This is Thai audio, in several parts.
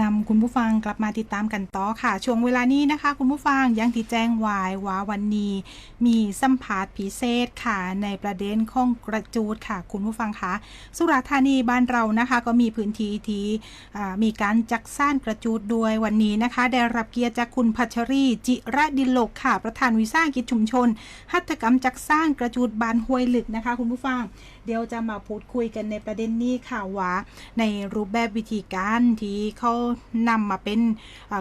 นำคุณผู้ฟังกลับมาติดตามกันต่อค่ะ ช่วงเวลานี้นะคะ คุณผู้ฟังยังที่แจ้งวายว่าวันนี้มีสัมภาษณ์พิเศษค่ะ ในประเด็นข้องกระจูดค่ะ คุณผู้ฟังคะสุราษฎร์ธานีบ้านเรานะคะ ก็มีพื้นที่ที่มีการจักสร้างกระจูดด้วยวันนี้นะคะ ได้รับเกียรติจากคุณพัชรีจิระดิลกค่ะ ประธานวิสาหกิจชุมชน หัตถกรรมจักสร้างกระจูดบานห้วยหลึกนะคะ คุณผู้ฟัง เดี๋ยวจะมาพูดคุยกันในประเด็นนี้ค่ะว่าในรูปแบบวิธีการที่เขานำมาเป็น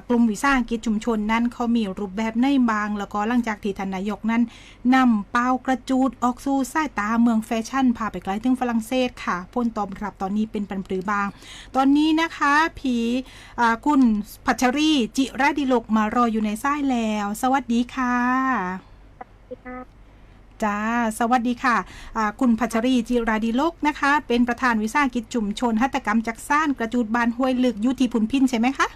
กลุ่มวิสาหกิจชุมชนนั้นเขามีรูปแบบในบาง แล้วก็หลังจากที่ทานนายกนั้นนำเป้ากระจูดออกสู่สายตาเมืองแฟชั่นพาไปไกลถึงฝรั่งเศสค่ะพ้นตอบรับตอนนี้เป็นปันปรือบาง ตอนนี้นะคะผีคุณพัชรีจิระดิลกมารออยู่ในสายแล้ว สวัสดีค่ะ จ้า สวัสดีค่ะอ่าคุณพัชรีจิราดิโลกนะคะ เป็นประธานวิสาหกิจชุมชนหัตถกรรมจักสร้างกระจูดบานห้วยลึกอยุทีพุนพินใช่ไหมคะ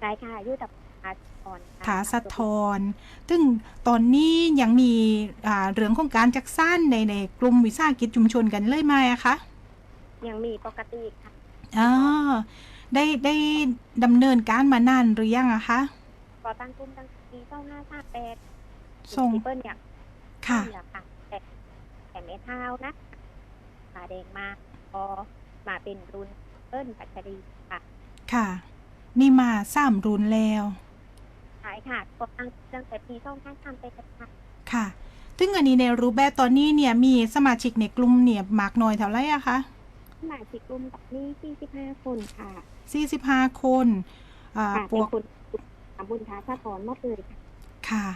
ใช่ค่ะอยู่กับทาสทรค่ะถาสะทรซึ่งตอนนี้ยังมีอ่าเรื่องของการจักสร้างในในกลุ่มวิสาหกิจชุมชนกันเลยไหมอะคะ ยังมีปกติค่ะอ่าได้ได้ดำเนินการมานานหรือยังอะคะก่อตั้งกลุ่มตั้งปีสองห้าสามแปดส่งเปิ้ลเนี่ย ค่ะเนี่ยค่ะแต่แต่ไม่เท้านะขาแดงมาพอมาเป็นรุ่นเปิ้ลปัจจรีค่ะ ค่ะ นี่มาสามรุ่นแล้วใช่ค่ะก่อตั้งตั้งแต่ปีสองห้าสามแปดค่ะค่ะซึ่งอันนี้ในรูปแบบตอนนี้เนี่ยมีสมาชิกในกลุ่มเนี่ยมากน้อยเท่าไหร่อะคะสมาชิกกลุ่มตอนนี้สี่สิบห้าคนค่ะ45คนอ่าค่ะพเป็นวกคนทำบุญทาสะทรหมดเลยค่ะค่ะ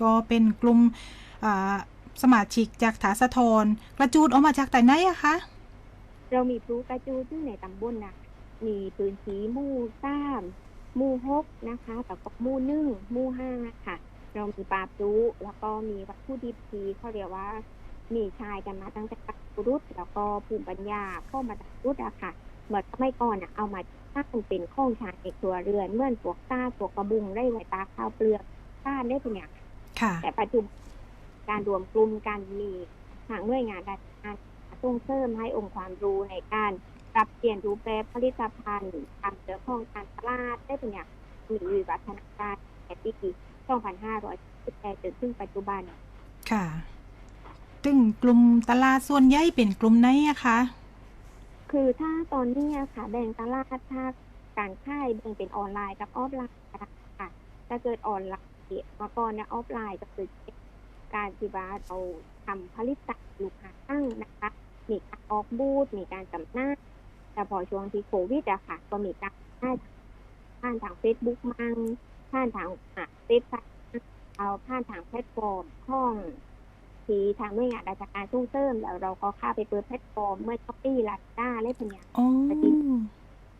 ก็เป็นกลุ่มอ่า สมาชิกจากถาสะทรกระจูดออกมาจากแต่ไหนอะคะ เรามีพลูกระจูซึ่งในตำบลนะมีพื้นที่หมู่สามหมู่หกนะคะแต่ก็หมู่หนึ่งหมู่ห้าค่ะ เรามีปลาพลูแล้วก็มีวัตถุดิบที่เขาเรียกว่า มีชายกันมาตั้งแต่กัปรุษแล้วก็ภูมิปัญญาเข้ามาจากรุษอะค่ะเหมือนสมัยก่อนอะเอามาสร้างเป็นข้องชายในครัวเรือนเหมื่อนพวกตาพวกกระบุงได้ไว้ตาข้าวเปลือกต้านได้เป็นอย่างค่ะแต่ปัจจุบัน การรวมกลุ่มกันมีทางหน่วยงานด้านการส่งเสริมให้องค์ความรู้ในการปรับเปลี่ยนรูปแบบผลิตภัณฑ์ทำเรื่องของการตลาดได้เป็นอย่างมีวิวัฒนาการในปี2518จนถึงปัจจุบัน ค่ะซึ่งกลุ่มตลาดส่วนใหญ่เป็นกลุ่มไหนอะคะ คือถ้าตอนนี้อะค่ะ แบ่งตลาดถ้าการค่ายแบ่งเป็นออนไลน์กับออฟไลน์ค่ะถ้าเกิดออนไลน์มาก่อนเนี่ยออฟไลน์ก็คือ การที่ว่าเราทำผลิตภัณฑ์ลูกค้าตั้งนะคะ มีการออกบูธมีการจำหน่าแต่พอช่วงที่โควิดอะค่ะ ก็มีการจำหน่ายผ่านทางเฟซบุ๊กมั่งผ่านทางอะเว็บไซต์เอาผ่านทางแพลตฟอร์มข้องที่ทางหน่วยงานราชการส่งเสริมแล้วเราก็เข้าไปเปิดแพลตฟอร์มเมื่อช้อปปี้ลาด้าอะไรพวกเนี้ยโอ้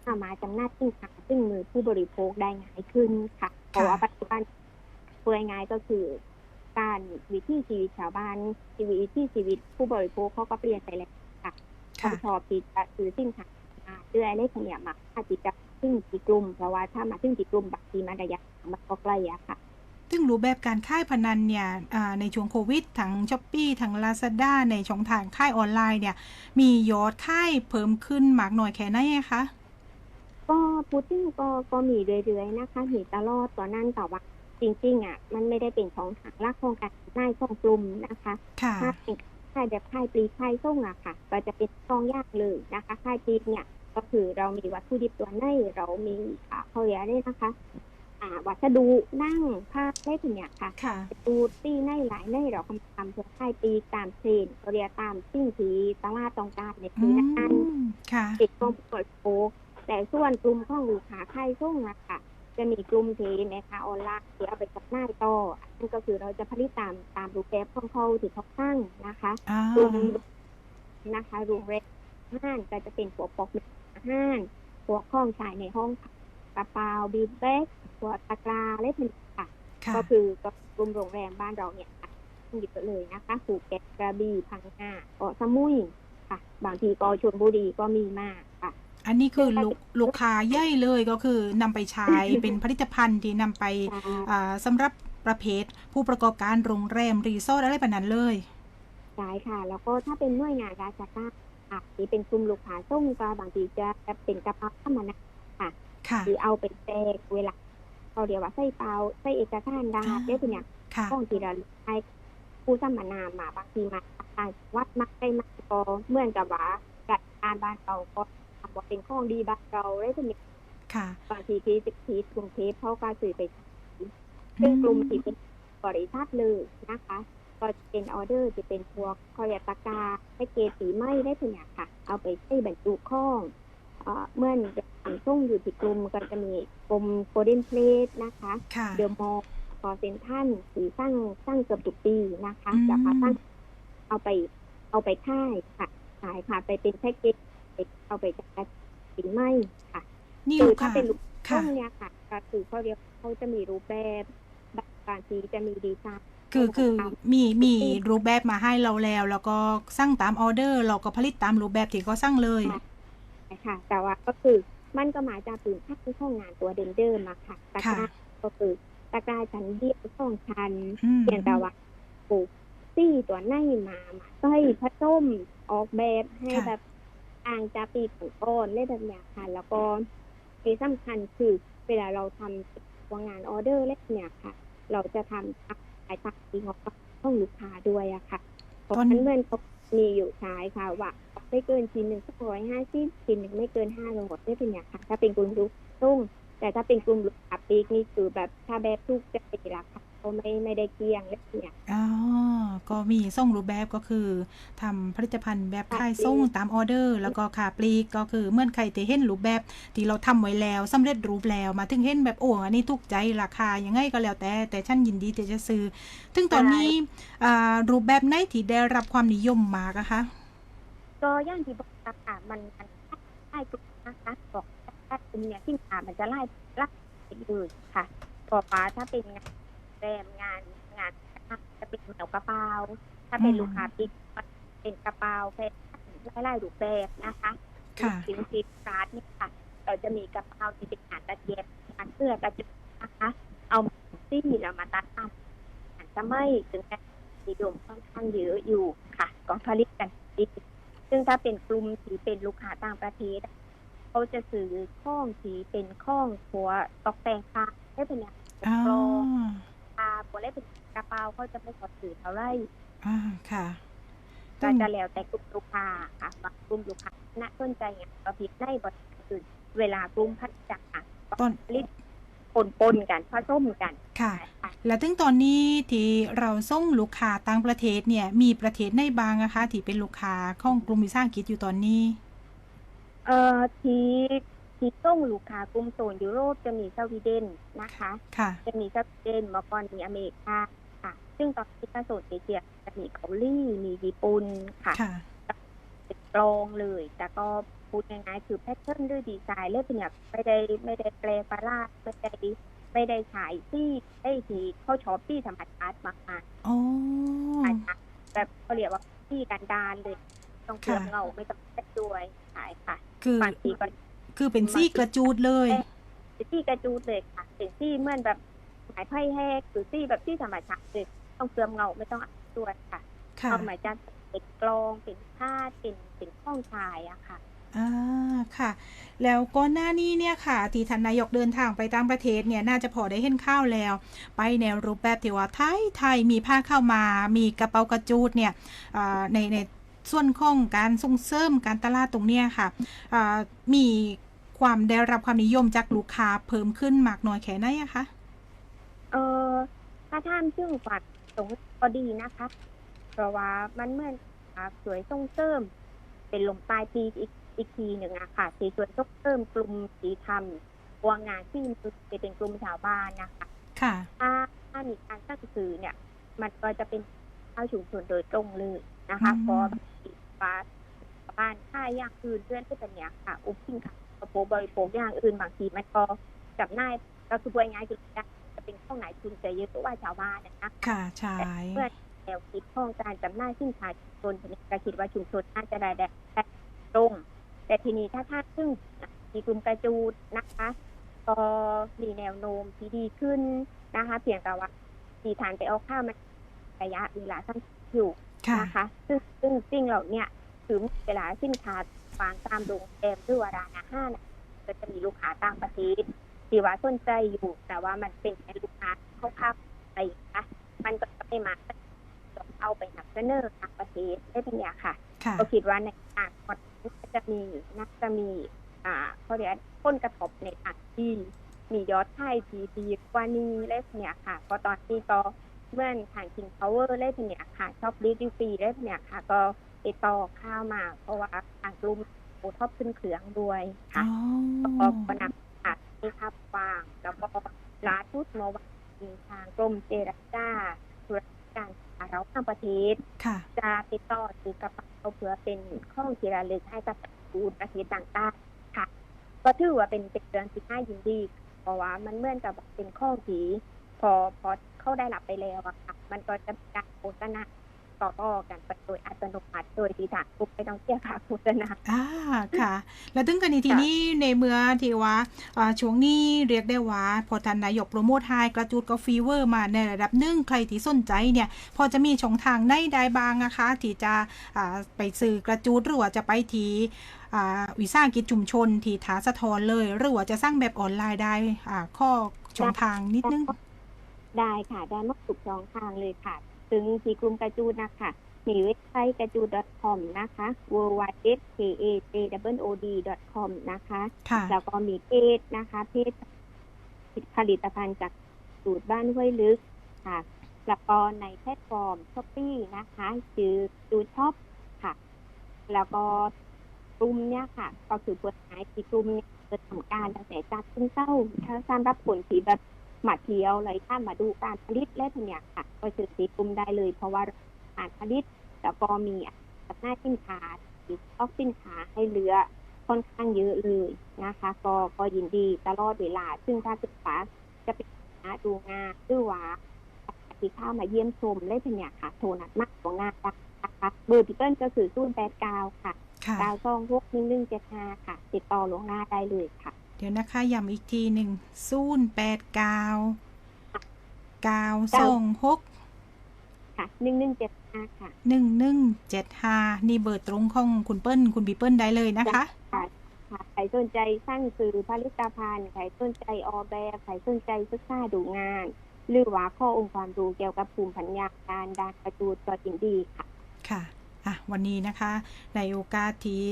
เข้ามาจำหน่าสินค้าซึ่งมือผู้บริโภคได้ง่ายขึ้นค่ะ เพราะว่าปัจจุบันง่ายก็คือ การวิถีชีวิตชาวบ้านชีวิตที่ชีวิตผู้บริโภคเขาก็เปลี่ยนไปแล้วค่ะค่ะเขาชอบที่จะซื้อสินค้ามาเรื่อยเลขเนี่ยมาอาจจะจะซึ่งที่กลุ่มเพราะว่าถ้ามาซึ่งที่กลุ่มบางทีมันระยะทางมันก็ไกลอะค่ะ ซึ่งรูปแบบการค่ายพนันเนี่ยอ่าในช่วงโควิดทั้งช้อปปี้ทั้งลาซาด้าในช่องทางค่ายออนไลน์เนี่ย มียอดค่ายเพิ่มขึ้นมากน้อยแค่ไหนอะคะก็พูดถึงก็ก็มีเรื่อยๆนะคะมีตลอดตอนนั้นแต่ว่า จริงๆอะมันไม่ได้เป็นช่องทางหลักของการได้ของกลุ่มนะคะค่ะถ้าเป็นค่ายแบบค่ายปลีกค่ายส่งอะค่ะ ก็จะเป็นช่องยากเลยนะคะค่ายปลีกเนี่ยก็คือเรามีวัตถุดิบตัวในเรามีอ่าเขาเรียกได้นะคะ อ่า วัสดุนั่งผ้าได้ถึงเนี่ยค่ะค่ะตูตีในหลายในเราทำทำเพื่อค่ายปลีกตามเทรนด์เขาเรียกตามสิ่งที่ตลาดต้องการในอืปีนั้นมค่ะติดกองผู้บริโภคแต่ส่วนกลุ่มของลูกค้าค่ายส่งนะคะ จะมีกลุ่มเทนะคะออนไลน์ที่เอาไปจำหน่ายต่อนั่นก็คือเราจะผลิตตามตามรูปแบบของเขาที่เขาตั้งนะคะอ่ารวมนะคะโรงแรมอาห้านก็จะเป็นพวกปอกอาห้านพวกข้องชายในห้องกระเป๋าบีบแบ็กพวกตะกร้าเล่นค่ะค่ะ ก็คือก็กลุ่มโรงแรมบ้านเราเนี่ยค่ะหยิบไปเลยนะคะภูเก็ตกระบี่พังงาเกาะสมุยค่ะ บางทีก็ชลบุรีก็มีมากค่ะ อันนี้คือลูกลูกค้าย่อยเลยก็คือนำไปใช้เป็นผลิตภัณฑ์ที่นำไปอ่าสำหรับประเภท ผู้ประกอบการโรงแรมรีสอร์ทอะไรแบบนั้นเลยใช่ค่ะ แล้วก็ถ้าเป็นหน่วยงานราชการค่ะที่เป็นกลุ่มลูกค้าส่งก็บางทีจะเป็นกระเป๋าธรรมดาค่ะค่ะหรือเอาไปแจกเวลาเขาเรียกว่าใส่เปล่าใส่เอกสารดาอ่าได้เป็นอย่างค่ะข้องที่เราให้ผู้สัมมนามาบางทีมาต่างจังหวัดมาได้มาก็เหมือนกับว่าจัดการบ้านเราก็ทำ ว่าเป็นข้องดีบ้านเราได้เป็นอย่างค่ะบางทีที่ที่กรุงเทพเขาก็สื่อไปซึ่งกลุ่มที่เป็นบริษัทเลยนะคะ ก็จะเป็นออเดอร์จะเป็นพวกคอยตากาให้เกสีไหมได้เป็นอย่างค่ะ เอาไปใช้บรรจุข้องเอ่อเมื่อนทำส่งอยู่ที่กลุ่มก็จะมีกลุ่มโกลเด้นเพลสนะคะค่ะเดอะมอลคอเซนทันสีสร้างสร้างเกือบทุกปีนะคะอืมจะพาตั้งเอาไปเอาไปค่ายค่ะขายค่ะไปเป็นแพ็กเกจ เอาไปจัดสินไหมค่ะนี่คืลูอกถ้าค้าเป็นลูกค่ะช่องเนี่ยค่ะก็คือเขาเรียกเขาจะมีรูปแบบแบบการสีจะมีดีไซน์คือคือมีมีรูปแบบมาให้เราแล้ว แล้วก็สั่งตามออเดอร์ เราก็ผลิตตามรูปแบบที่เขาสั่งเลยค่ะ แต่ว่าก็คือมันก็มาจากปืนพักที่ห้องงานตัวเดิมเดิมๆมาค่ะตะกร้าค่ะก็คือตะกร้าชั้นเดียวสองชั้นอืมเพียงแต่ว่าปลูกซี่ตัวในมามาใส่ผสมออกแบบให้ค่ะแบบ อ่างจากปีก่อนๆได้แบบนี้ค่ะ แล้วก็ที่สำคัญคือเวลาเราทำตัวงานออเดอร์เล็กเนี่ยค่ะ เราจะทำขายตามที่ของห้องลูกค้าด้วยอะค่ะเพราะฉะนั้นเงินเขามีอยู่ใช้ค่ะว่าไม่เกินชิ้นหนึ่งสักร้อยห้าสิบชิ้นหนึ่งไม่เกินห้าร้อยได้เป็นอย่างค่ะถ้าเป็นกลุ่มลูกตุ้งแต่ถ้าเป็นกลุ่มลูกค้าปีกนี่คือแบบถ้าแบบทุกจะเป็นราคา เขาไม่ไม่ได้เกลี้ยงเลยเนี่ยอ๋อ ก็มีส่งรูปแบบก็คือทำผลิตภัณฑ์แบบค่ายค่ะส่งตามออเดอร์ แล้วก็ขาปลีกก็คือเมื่อใครที่เห็นรูปแบบที่เราทำไว้แล้วสำเร็จรูปแล้วมาถึงเห็นแบบโอ้อันนี้ถูกใจราคายังไงก็แล้วแต่แต่ฉันยินดีที่จะซื้อถึงตอนนี้อ่ารูปแบบไหนที่ได้รับความนิยมมากอะคะก็ย่างที่บอกค่ะมันมันไล่กลุ่มนะคะบอกถ้ากลุ่มเนี่ยที่ขามันจะไล่ไล่ไปเลยค่ะบอกว่าถ้าเป็นงาน แรมงานงานจะเป็นเหนียวกระเป๋า ถ้าเป็นอืมลูกค้าปิ๊กก็เป็นกระเป๋าแฟชั่นไล่ๆรูปแบบนะคะค่ะสินสิบการ์ดนี่ค่ะ เราจะมีกระเป๋าที่เป็นงานตะเกียบงานเสื้อกระจุกนะคะ เอามาซี่แล้วมาตัดอันอาจจะไม่ถึงแม้นิยมค่อนข้างเยอะอยู่ค่ะ ก็ผลิตกันดีซึ่งถ้าเป็นกลุ่มที่เป็นลูกค้าต่างประเทศเขาจะซื้อข้องที่เป็นข้องหัวตอกแต่งค่ะได้เป็นอย่างอ๋อกรอง คาหัวได้เป็นกระเป๋าเขาจะไม่ขอซื้อเท่าไหร่อ่าค่ะก็จะแล้วแต่กลุ่มลูกค้าค่ะบางกลุ่มลูกค้าน่าสนใจอย่างประเภทในบริการอื่นเวลากลุ่มพัฒนาตอนผลิตปนปนๆกันผสมกันค่ะค่ะแล้วถึงตอนนี้ที่เราส่งลูกค้าต่างประเทศเนี่ย มีประเทศในบางนะคะที่เป็นลูกค้าของกลุ่มวิสาหกิจอยู่ตอนนี้ เอ่อที่ ที่ส่งลูกค้ากลุ่มโซนยุโรปจะมีสวีเดนนะคะ ค่ะจะมีสวีเดนมื่อก่อนมีอเมริกาค่ะ ซึ่งตอนนี้ถ้าโซนเอเชียจะมีเกาหลีมีญี่ปุ่นค่ะค่ะเป็นกลองเลย แต่ก็พูดง่ายๆคือแพทเทิร์นด้วยดีไซน์เลยเป็นแบบไม่ได้ไม่ได้แปลปลาร้าไม่ได้ไม่ได้ฉายที่ได้ที่เข้าชอบที่ธรรมชาติมากๆอ้ขาค่ะแบบเขาเรียกว่าที่กันดานเลย ต้องเกลือค่ะเงาไม่ต้องแช่ด้วยขายค่ะคือบางทีก็ คือเป็นซี่กระจูดเลยเป็นที่กระจูดเลยค่ะเป็นที่เหมื่อนแบบขายไพ่แห้งหรือที่แบบที่ธรรมชาติเลยต้องเกลือเงาไม่ต้องอัดด้วยค่ะค่ะเอามาจากเป็นกลองเป็นผ้าเป็นเป็นข้องชายอะค่ะอ่าค่ะ แล้วก่อนหน้านี้เนี่ยค่ะ ที่ท่านนายกเดินทางไปต่างประเทศเนี่ยน่าจะพอได้เห็นข้าวแล้ว ไปในรูปแบบที่ว่าไทยไทยมีผ้าเข้ามา มีกระเป๋ากระจูดเนี่ยอ่าในในส่วนของการส่งเสริมการตลาดตรงเนี้ยค่ะอ่ามี ความได้รับความนิยมจากลูกค้าเพิ่มขึ้นมากน้อยแค่ไหนอะคะเออถ้าท่านซึ่งฝัดสงก็ดีนะคะ เพราะว่ามันเหมือนอ่าสวยส่งเสริม เป็นลมปลายปีอีกอีกทีหนึ่งอะค่ะสีสวยส่งเสริมกลุ่มสีทำวางงานที่มันจะเป็นกลุ่มชาวบ้านนะคะค่ะถ้าถ้ามีการตั้งสื่อเนี่ย มันก็จะเป็นเข้าชุมชนโดยตรงเลยนะคะอืมเพราะบางทีว่าชาวบ้านค่ายอย่างอื่นเพื่อนที่เป็นเนี่ยค่ะ อุ้มทิ้งค่ะ กระโปรงบริโภคอย่างอื่นบางทีมันก็จับง่ายก็คือพูดง่ายๆคือจะเป็นข้องไหนทุนจะเยอะกว่าชาวบ้านนะคะค่ะใช่เพื่อแนวคิดของการจำหน่ายสินค้าชุมชนทีนี้ก็คิดว่าชุมชนน่าจะได้ได้ได้ตรง แต่ทีนี้ถ้าท่านซึ่งมีกลุ่มกระจูดนะคะก็มีแนวโน้มที่ดีขึ้นนะคะ เพียงแต่ว่าที่ทานไปเอาข้าวมันระยะเวลาสั้นอยู่ค่ะนะคะ ซึ่งซึ่งสิ่งเหล่าเนี้ยคือเวลาสินค้า วางตามโรงแรมหรือว่าร้านอาหารน่ะจก็จะมีลูกค้าต่างประเทศที่ว่าสนใจอยู่ แต่ว่ามันเป็นแค่ลูกค้าเข้าพักอะไรอย่างเงี้ยมันก็จะไม่มาเอาไปนับเสนอต่างประเทศได้เป็นอย่างค่ะค่ะก็คิดว่าในอนาคตก็จะมีน่าจะมีอ่าเขาเรียกผลกระทบในทางที่มียอดขายดีดีกว่านี้เล่เนี่ยค่ะเพราะตอนนี้ก็เมื่อนทาง King Power เล่เนี่ยค่ะชอบรีดิวฟรีเล่เนี่ยค่ะ ก็ ติดต่อข้าวมาเพราะว่าทางกลุ่มโอทอปขึ้นเครื่องด้วยค่ะอ๋อแล้วก็ก็นำค่ะมีทับฟางแล้วก็ร้านทุดเมื่อวันมีทางกรมเจรจาธุรกิจการค้าระหว่างประเทศค่ะจะติดต่อซื้อกระเป๋าเพื่อเป็นข้องที่ระลึกให้กับผู้ประเทศต่างๆค่ะ ก็ถือว่าเป็นเป็นเรื่องที่น่ายินดี เพราะว่ามันเหมือนกับเป็นข้องที่พอพอเข้าได้รับไปแล้วอะค่ะ มันก็จะมีการโฆษณา ต่อๆกันไปโดยอัตโนมัติโดยที่ทางกลุ่มไม่ต้องเสียค่าโฆษณาอ่าค่ะ แล้วถึงกันในทีนี้ในเมื่อที่ว่าอ่าช่วงนี้เรียกได้ว่า พอท่านนายกโปรโมทไฮกระจูดก็ฟีเวอร์มาในระดับหนึ่งใครที่สนใจเนี่ย พอจะมีช่องทางในใดบางนะคะ ที่จะอ่าไปซื้อกระจูดหรือว่าจะไปที่อ่าวิสาหกิจชุมชนที่ถาสะทอนเลย หรือว่าจะสร้างแบบออนไลน์ได้อ่าข้อช่องทางนิดนึง ได้ค่ะ ได้มากสุดสองทางเลยค่ะ ถึงที่กลุ่มกระจูดนะคะ มีเว็บไซต์กระจูด .com นะคะ w w w k a j o d .com นะคะค่ะแล้วก็มีเพจนะคะเพจผลิตภัณฑ์จากสูตรบ้านห้วยลึกค่ะ แล้วก็ในแพลตฟอร์มช้อปปี้นะคะชื่อดูช็อปค่ะ แล้วก็กลุ่มเนี่ยค่ะ ก็คือเปิดขายที่กลุ่มเนี่ยเปิดทำการตั้งแต่จากขึ้นเต้าถ้าสร้างรับผลที่แบบ มาเที่ยวเลยถ้ามาดูการผลิตและทุกอย่างค่ะ ก็คือสีกลุ่มได้เลย เพราะว่าการผลิตแล้วก็มีจำหน้ายสินค้าที่ออกสินค้าให้เหลือค่อนข้างเยอะเลยนะคะ ก็ก็ยินดีตลอดเวลา ซึ่งถ้าศึกษาจะเป็นหาดูงานหรือว่าที่เข้ามาเยี่ยมชมเล่นเนี่ยค่ะ โทรนัดมากกว่างานนะคะเบอร์พิเปิลก็คือศูนย์แปดเก้าค่ะค่ะเก้าสองหกหนึ่งหนึ่งเจ็ดห้าค่ะ ติดต่อลวงหน้าได้เลยค่ะ เดี๋ยวนะคะย้ำอีกทีหนึ่งศูนย์แปดเก้าเก้าสองหกค่ะหนึ่งหนึ่งเจ็ดห้าค่ะหนึ่งหนึ่งเจ็ดห้านี่เบอร์ตรงของคุณเปิ้ลคุณบีเปิ้ลได้เลยนะคะค่ะใครสนใจสร้างสื่อผลิตภัณฑ์ใครสนใจออกแบบใครสนใจศึกษาดูงาน หรือว่าข้อองค์ความรู้เกี่ยวกับภูมิปัญญาการดานกระจูดก็ยินดีค่ะ ค่ะ อะวันนี้นะคะในโอกาสที่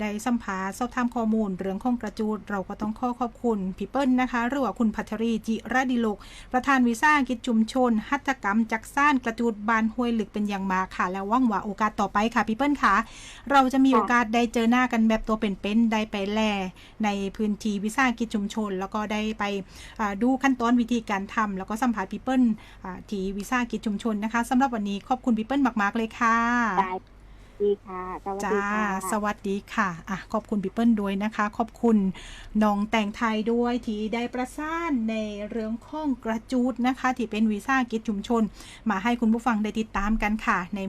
ได้สัมภาษณ์สอบถามข้อมูล เรื่องของกระจูด เราก็ต้องขอขอบคุณพี่เปิ้ลนะคะ หรือว่าคุณพัชรีจิระดิโลก ประธานวิสาหกิจชุมชน หัตถกรรม จักซ่านกระจูดบานห้วยหลึกเป็นอย่างมากค่ะ แล้วว่างว่าโอกาสต่อไปค่ะพี่เปิ้ลค่ะ เราจะมีโอกาสได้เจอหน้ากันแบบตัวเป็นๆได้ไปแลในพื้นที่วิสาหกิจชุมชน แล้วก็ได้ไปดูขั้นตอนวิธีการทำแล้วก็สัมผัสพี่เปิ้ลที่วิสาหกิจชุมชนนะคะสำหรับวันนี้ขอบคุณพี่เปิ้ลมากๆเลยค่ะ ดีค่ะ สวัสจ้าดีค่ะ สวัสดีค่ะอะ ขอบคุณพี่เปิ้ลด้วยนะคะ ขอบคุณน้องแต่งไทยด้วยที่ได้ประสานในเรื่องข้องกระจูดนะคะ ที่เป็นวีซ่ากิจชุมชน มาให้คุณผู้ฟังได้ติดตามกันค่ะใน